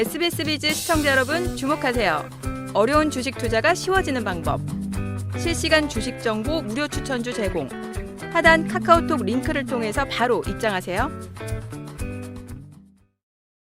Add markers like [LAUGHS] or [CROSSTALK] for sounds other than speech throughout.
SBS 비즈 시청자 여러분 주목하세요. 어려운 주식 투자가 쉬워지는 방법. 실시간 주식 정보 무료 추천주 제공. 하단 카카오톡 링크를 통해서 바로 입장하세요.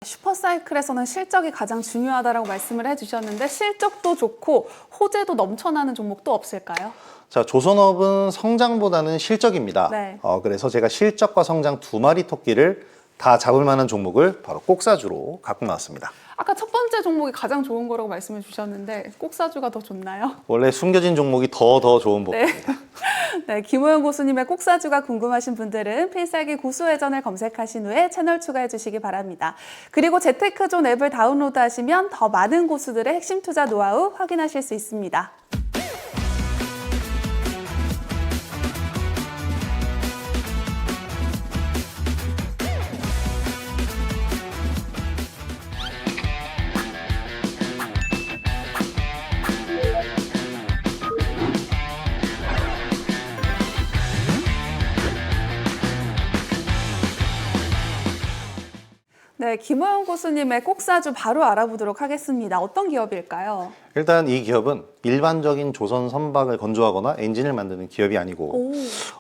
슈퍼사이클에서는 실적이 가장 중요하다라고 말씀을 해주셨는데 실적도 좋고 호재도 넘쳐나는 종목도 없을까요? 자, 조선업은 성장보다는 실적입니다. 네. 어, 그래서 제가 실적과 성장 두 마리 토끼를 다 잡을 만한 종목을 바로 꼭사주로 갖고 나왔습니다. 아까 첫 번째 종목이 가장 좋은 거라고 말씀해 주셨는데 꼭사주가 더 좋나요? 원래 숨겨진 종목이 더 더 좋은 네. 복입니다. [LAUGHS] 네, 김호영 고수님의 꼭사주가 궁금하신 분들은 필살기 고수회전을 검색하신 후에 채널 추가해 주시기 바랍니다. 그리고 재테크존 앱을 다운로드 하시면 더 많은 고수들의 핵심 투자 노하우 확인하실 수 있습니다. 네, 김호영 고수님의 꼭사주 바로 알아보도록 하겠습니다. 어떤 기업일까요? 일단 이 기업은 일반적인 조선 선박을 건조하거나 엔진을 만드는 기업이 아니고 오,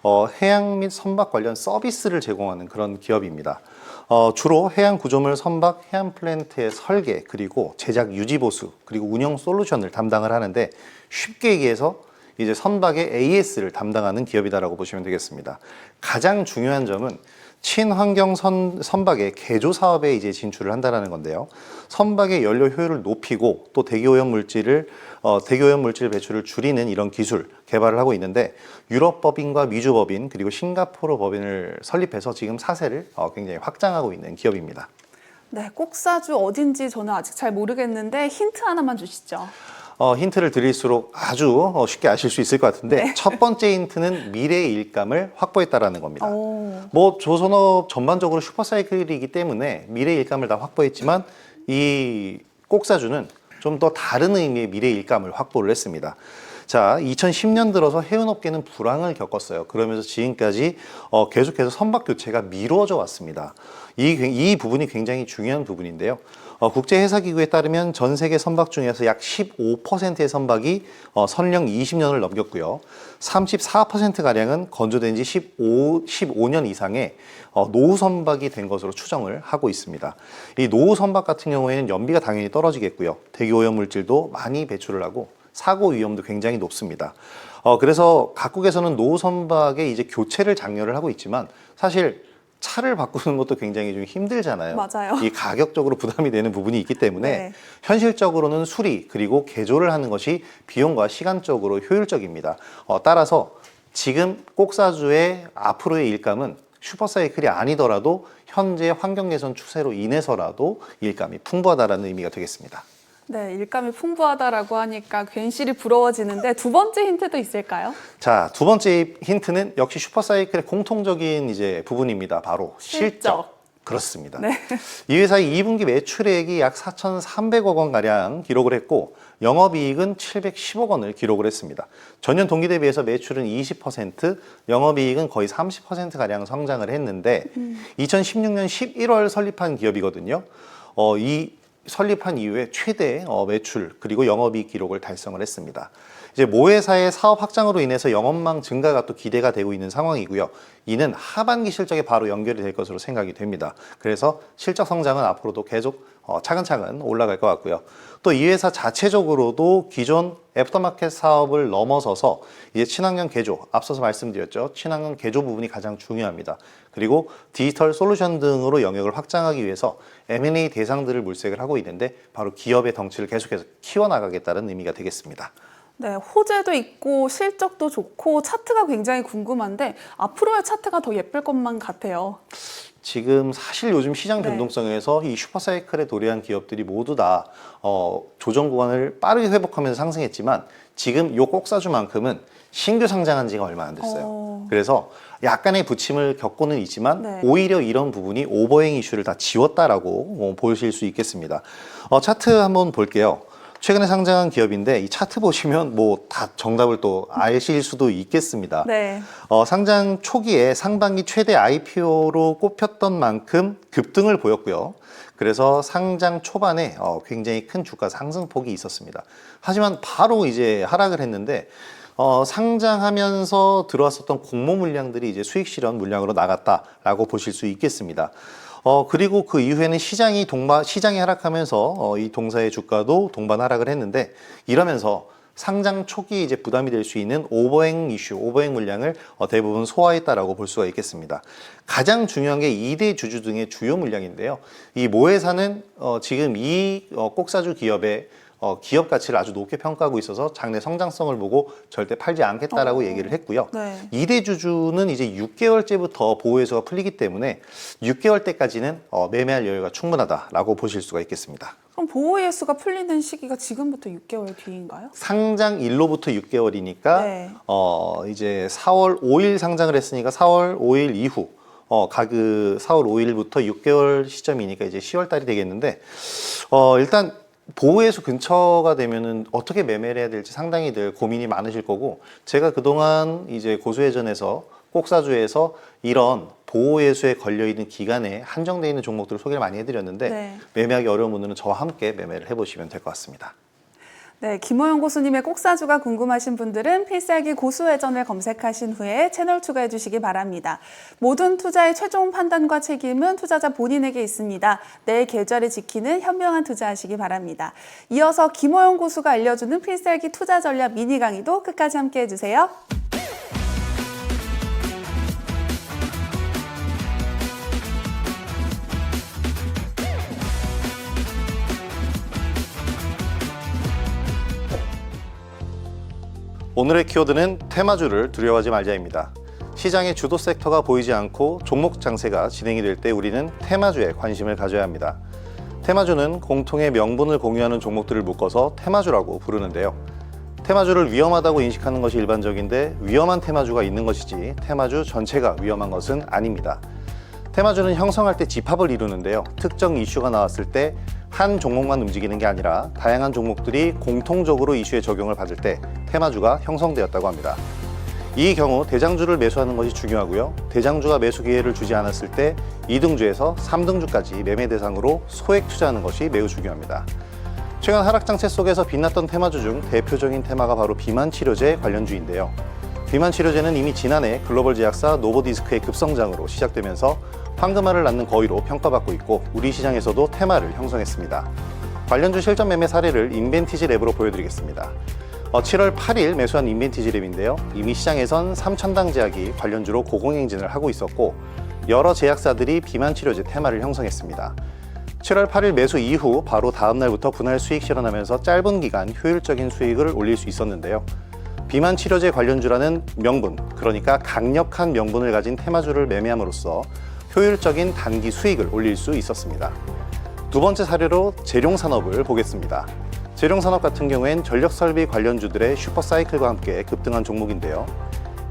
어, 해양 및 선박 관련 서비스를 제공하는 그런 기업입니다. 어, 주로 해양 구조물 선박 해양 플랜트의 설계 그리고 제작 유지 보수 그리고 운영 솔루션을 담당을 하는데 쉽게 얘기해서 이제 선박의 AS를 담당하는 기업이다라고 보시면 되겠습니다. 가장 중요한 점은 친환경 선, 선박의 개조 사업에 이제 진출을 한다라는 건데요. 선박의 연료 효율을 높이고 또 대기오염 물질을 어, 대기오염 물질 배출을 줄이는 이런 기술 개발을 하고 있는데 유럽 법인과 미주 법인 그리고 싱가포르 법인을 설립해서 지금 사세를 어, 굉장히 확장하고 있는 기업입니다. 네, 꼭사주 어딘지 저는 아직 잘 모르겠는데 힌트 하나만 주시죠. 어, 힌트를 드릴수록 아주 어, 쉽게 아실 수 있을 것 같은데 첫 번째 힌트는 미래의 일감을 확보했다라는 겁니다. 오. 뭐 조선업 전반적으로 슈퍼사이클이기 때문에 미래 일감을 다 확보했지만 이 꼭사주는 좀 더 다른 의미의 미래 일감을 확보를 했습니다. 자, 2010년 들어서 해운업계는 불황을 겪었어요. 그러면서 지금까지 어, 계속해서 선박 교체가 미뤄져 왔습니다. 이, 굉- 이 부분이 굉장히 중요한 부분인데요. 어, 국제해사기구에 따르면 전 세계 선박 중에서 약 15%의 선박이 어, 선령 20년을 넘겼고요. 34%가량은 건조된 지 15, 15년 이상의 어, 노후 선박이 된 것으로 추정을 하고 있습니다. 이 노후 선박 같은 경우에는 연비가 당연히 떨어지겠고요. 대기오염 물질도 많이 배출을 하고 사고 위험도 굉장히 높습니다. 어, 그래서 각국에서는 노후 선박의 이제 교체를 장려를 하고 있지만 사실 차를 바꾸는 것도 굉장히 좀 힘들잖아요. 맞아요. 이 가격적으로 부담이 되는 부분이 있기 때문에 네. 현실적으로는 수리 그리고 개조를 하는 것이 비용과 시간적으로 효율적입니다. 어, 따라서 지금 꼭사주의 앞으로의 일감은 슈퍼사이클이 아니더라도 현재 환경 개선 추세로 인해서라도 일감이 풍부하다라는 의미가 되겠습니다. 네, 일감이 풍부하다라고 하니까 괜시리 부러워지는데 두 번째 힌트도 있을까요? 자, 두 번째 힌트는 역시 슈퍼사이클의 공통적인 이제 부분입니다. 바로 실적. 실적. 그렇습니다. 네. 이 회사의 2분기 매출액이 약 4,300억 원 가량 기록을 했고 영업이익은 710억 원을 기록을 했습니다. 전년 동기 대비해서 매출은 20%, 영업이익은 거의 30% 가량 성장을 했는데 2016년 11월 설립한 기업이거든요. 어, 이 설립한 이후에 최대 어, 매출 그리고 영업이익 기록을 달성을 했습니다. 이제 모회사의 사업 확장으로 인해서 영업망 증가가 또 기대가 되고 있는 상황이고요. 이는 하반기 실적에 바로 연결이 될 것으로 생각이 됩니다. 그래서 실적 성장은 앞으로도 계속 어, 차근차근 올라갈 것 같고요. 또 이 회사 자체적으로도 기존 애프터마켓 사업을 넘어서서 이제 친환경 개조, 앞서서 말씀드렸죠. 친환경 개조 부분이 가장 중요합니다. 그리고 디지털 솔루션 등으로 영역을 확장하기 위해서 M&A 대상들을 물색을 하고 있는데 바로 기업의 덩치를 계속해서 키워나가겠다는 의미가 되겠습니다. 네, 호재도 있고 실적도 좋고 차트가 굉장히 궁금한데 앞으로의 차트가 더 예쁠 것만 같아요. 지금 사실 요즘 시장 네. 변동성에서 이 슈퍼사이클에 도래한 기업들이 모두 다 어, 조정 구간을 빠르게 회복하면서 상승했지만 지금 요 꼭사주만큼은 신규 상장한 지가 얼마 안 됐어요. 어. 그래서 약간의 부침을 겪고는 있지만 네. 오히려 이런 부분이 오버행 이슈를 다 지웠다라고 어, 보실 수 있겠습니다. 어, 차트 한번 볼게요. 최근에 상장한 기업인데 이 차트 보시면 뭐 다 정답을 또 아실 수도 있겠습니다. 네. 어, 상장 초기에 상반기 최대 IPO로 꼽혔던 만큼 급등을 보였고요. 그래서 상장 초반에 어, 굉장히 큰 주가 상승폭이 있었습니다. 하지만 바로 이제 하락을 했는데 어, 상장하면서 들어왔었던 공모 물량들이 이제 수익 실현 물량으로 나갔다라고 보실 수 있겠습니다. 어, 그리고 그 이후에는 시장이 동반, 시장이 하락하면서 어, 이 동사의 주가도 동반 하락을 했는데 이러면서 상장 초기 이제 부담이 될 수 있는 오버행 이슈, 오버행 물량을 어, 대부분 소화했다라고 볼 수가 있겠습니다. 가장 중요한 게 2대 주주 등의 주요 물량인데요. 이 모회사는 어, 지금 이 어, 꼭사주 기업의 어, 기업 가치를 아주 높게 평가하고 있어서 장래 성장성을 보고 절대 팔지 않겠다라고 어. 얘기를 했고요. 네. 이대 주주는 이제 6개월째부터 보호해소가 풀리기 때문에 6개월 때까지는 어, 매매할 여유가 충분하다라고 보실 수가 있겠습니다. 그럼 보호 예수가 풀리는 시기가 지금부터 6개월 뒤인가요? 상장 일로부터 6개월이니까 네. 어 이제 4월 5일 상장을 했으니까 4월 5일 이후 어 가그 4월 5일부터 6개월 시점이니까 이제 10월 달이 되겠는데 어 일단 보호해수 근처가 되면은 어떻게 매매를 해야 될지 상당히 늘 고민이 많으실 거고 제가 그동안 이제 고수회전에서 꼭사주에서 이런 보호예수에 걸려 있는 기간에 한정돼 있는 종목들을 소개를 많이 해드렸는데 네. 매매하기 어려운 분들은 저와 함께 매매를 해보시면 될 것 같습니다. 네, 김호영 고수님의 꼭사주가 궁금하신 분들은 필살기 고수회전을 검색하신 후에 채널 추가해 주시기 바랍니다. 모든 투자의 최종 판단과 책임은 투자자 본인에게 있습니다. 내 계좌를 지키는 현명한 투자하시기 바랍니다. 이어서 김호영 고수가 알려주는 필살기 투자 전략 미니 강의도 끝까지 함께 해주세요. 오늘의 키워드는 테마주를 두려워하지 말자입니다. 시장의 주도 섹터가 보이지 않고 종목 장세가 진행이 될 때 우리는 테마주에 관심을 가져야 합니다. 테마주는 공통의 명분을 공유하는 종목들을 묶어서 테마주라고 부르는데요. 테마주를 위험하다고 인식하는 것이 일반적인데 위험한 테마주가 있는 것이지 테마주 전체가 위험한 것은 아닙니다. 테마주는 형성할 때 집합을 이루는데요. 특정 이슈가 나왔을 때 한 종목만 움직이는 게 아니라 다양한 종목들이 공통적으로 이슈에 적용을 받을 때 테마주가 형성되었다고 합니다. 이 경우 대장주를 매수하는 것이 중요하고요. 대장주가 매수 기회를 주지 않았을 때 2등주에서 3등주까지 매매 대상으로 소액 투자하는 것이 매우 중요합니다. 최근 하락 장세 속에서 빛났던 테마주 중 대표적인 테마가 바로 비만 치료제 관련주인데요. 비만 치료제는 이미 지난해 글로벌 제약사 노보디스크의 급성장으로 시작되면서 황금알을 낳는 거위로 평가받고 있고 우리 시장에서도 테마를 형성했습니다. 관련주 실전 매매 사례를 인벤티지 랩으로 보여드리겠습니다. 어, 7월 8일 매수한 인벤티지 랩인데요. 이미 시장에선 삼천당 제약이 관련주로 고공행진을 하고 있었고 여러 제약사들이 비만 치료제 테마를 형성했습니다. 7월 8일 매수 이후 바로 다음 날부터 분할 수익 실현하면서 짧은 기간 효율적인 수익을 올릴 수 있었는데요. 비만 치료제 관련주라는 명분, 그러니까 강력한 명분을 가진 테마주를 매매함으로써 효율적인 단기 수익을 올릴 수 있었습니다. 두 번째 사례로 재룡산업을 보겠습니다. 재룡산업 같은 경우엔 전력설비 관련주들의 슈퍼사이클과 함께 급등한 종목인데요.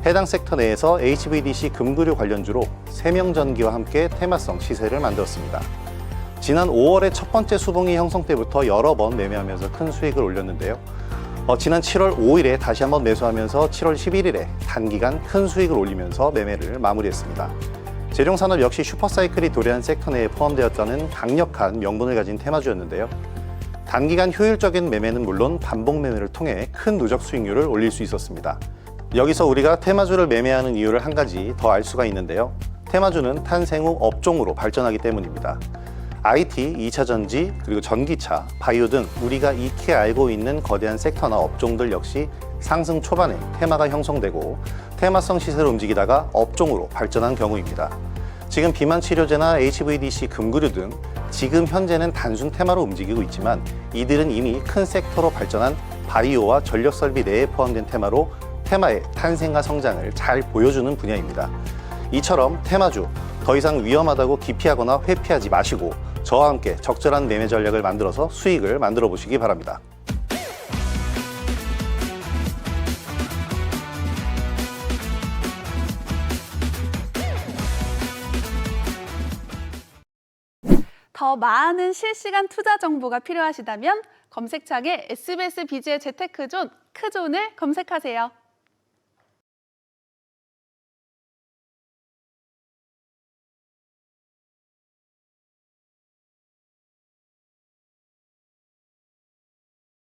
해당 섹터 내에서 HVDC 금구류 관련주로 세명전기와 함께 테마성 시세를 만들었습니다. 지난 5월의 첫 번째 수봉이 형성 때부터 여러 번 매매하면서 큰 수익을 올렸는데요. 어, 지난 7월 5일에 다시 한번 매수하면서 7월 11일에 단기간 큰 수익을 올리면서 매매를 마무리했습니다. 재룡산업 역시 슈퍼사이클이 도래한 섹터 내에 포함되었다는 강력한 명분을 가진 테마주였는데요. 단기간 효율적인 매매는 물론 반복 매매를 통해 큰 누적 수익률을 올릴 수 있었습니다. 여기서 우리가 테마주를 매매하는 이유를 한 가지 더 알 수가 있는데요. 테마주는 탄생 후 업종으로 발전하기 때문입니다. IT, 2차 전지, 그리고 전기차, 바이오 등 우리가 익히 알고 있는 거대한 섹터나 업종들 역시 상승 초반에 테마가 형성되고 테마성 시세로 움직이다가 업종으로 발전한 경우입니다. 지금 비만 치료제나 HVDC 금구류 등 지금 현재는 단순 테마로 움직이고 있지만 이들은 이미 큰 섹터로 발전한 바이오와 전력 설비 내에 포함된 테마로 테마의 탄생과 성장을 잘 보여주는 분야입니다. 이처럼 테마주 더 이상 위험하다고 기피하거나 회피하지 마시고 저와 함께 적절한 매매 전략을 만들어서 수익을 만들어 보시기 바랍니다. 더 많은 실시간 투자 정보가 필요하시다면 검색창에 SBS 비즈의 재테크존 크존을 검색하세요.